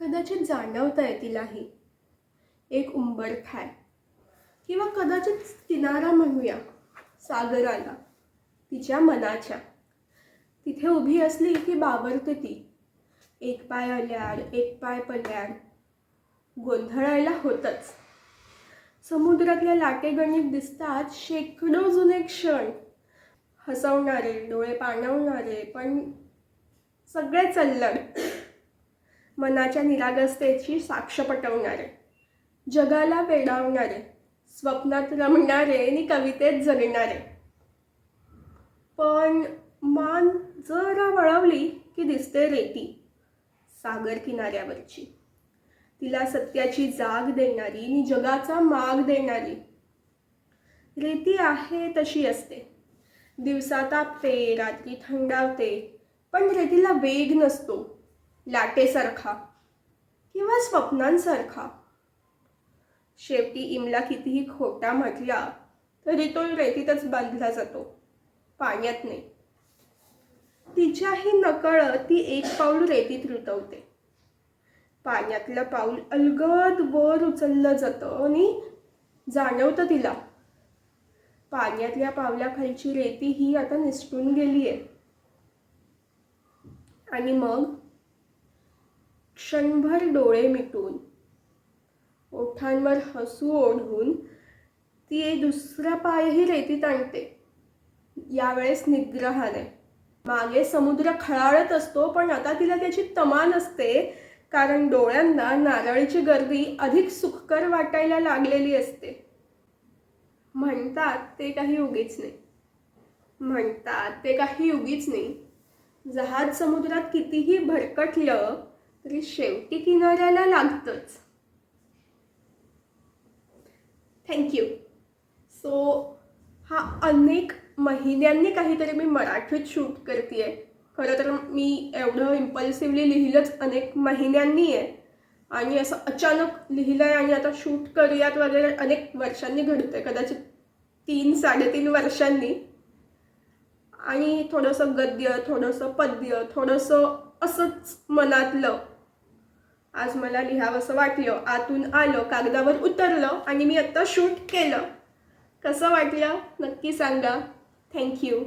कदाचित जाणवता आहे. तिलाही एक उंबरठाय किंवा कदाचित किनारा म्हणूया सागराला तिच्या मनाच्या. तिथे उभी असली की बावरते ती. एक पाय आल्याड एक पाय पल्याड गोंधळायला होतच. समुद्रातल्या लाटेगणित दिसतात शेकडो जुने क्षण. हसवणारे डोळे पाणवणारे पण सगळे चल्लड. मनाच्या निरागसतेची साक्ष पटवणारे जगाला वेडावणारे स्वप्नात रमणारे आणि कवितेत जगणारे. पण मान जरा वळवली की दिसते रेती सागर किनाऱ्यावरची. तिला सत्याची जाग देणारी आणि जगाचा माग देणारी. रेती आहे तशी असते. दिवसा तापते रात्री थंडावते पण रेतीला वेग नसतो. लाटेसारखा किंवा स्वप्नांसारखा. शेवटी इमला कितीही खोटा म्हटला तरी तो रेतीतच बांधला जातो. पाण्यात नाही. तिच्याही नकळत ती एक पाऊल रेतीत रुतवते. पाण्यातलं पाऊल अलगद वर उचललं जातं आणि जाणवतं तिला. पाण्यातल्या पावलाखालची रेती ही आता निसटून गेली आहे आणि मग? क्षणभर डोळे मिटून ओठांवर हसू ओढून ती दुसरा पायही रेतीत आणते. यावेळेस निग्रहाने मागे समुद्र खळाळत असतो पण आता तिला त्याची तमा नसते कारण डोळ्यांना नारळीची गर्दी अधिक सुखकर वाटायला लागलेली असते. म्हणतात ते काही उगीच नाही. म्हणतात ते काही उगीच नाही. जहाज समुद्रात कितीही भरकटलं तरी शेवटी किनाऱ्याला लागतंच. थँक्यू सो हा अनेक महिन्यांनी काहीतरी मी मराठीत शूट करते खरं तर मी एवढं इम्पल्सिव्हली लिहिलंच अनेक महिन्यांनी आहे. आणि असं अचानक लिहिलं आहे आणि आता शूट करूयात वगैरे अनेक वर्षांनी घडतं कदाचित तीन साडेतीन वर्षांनी. आणि थोडंसं गद्य थोडंसं पद्य थोडंसं असंच मनातलं आज मला लिहावंसं वाटलं. आतून आलं कागदावर उतरलं आणि मी आत्ता शूट केलं. कसं वाटलं? नक्की सांगा. थँक्यू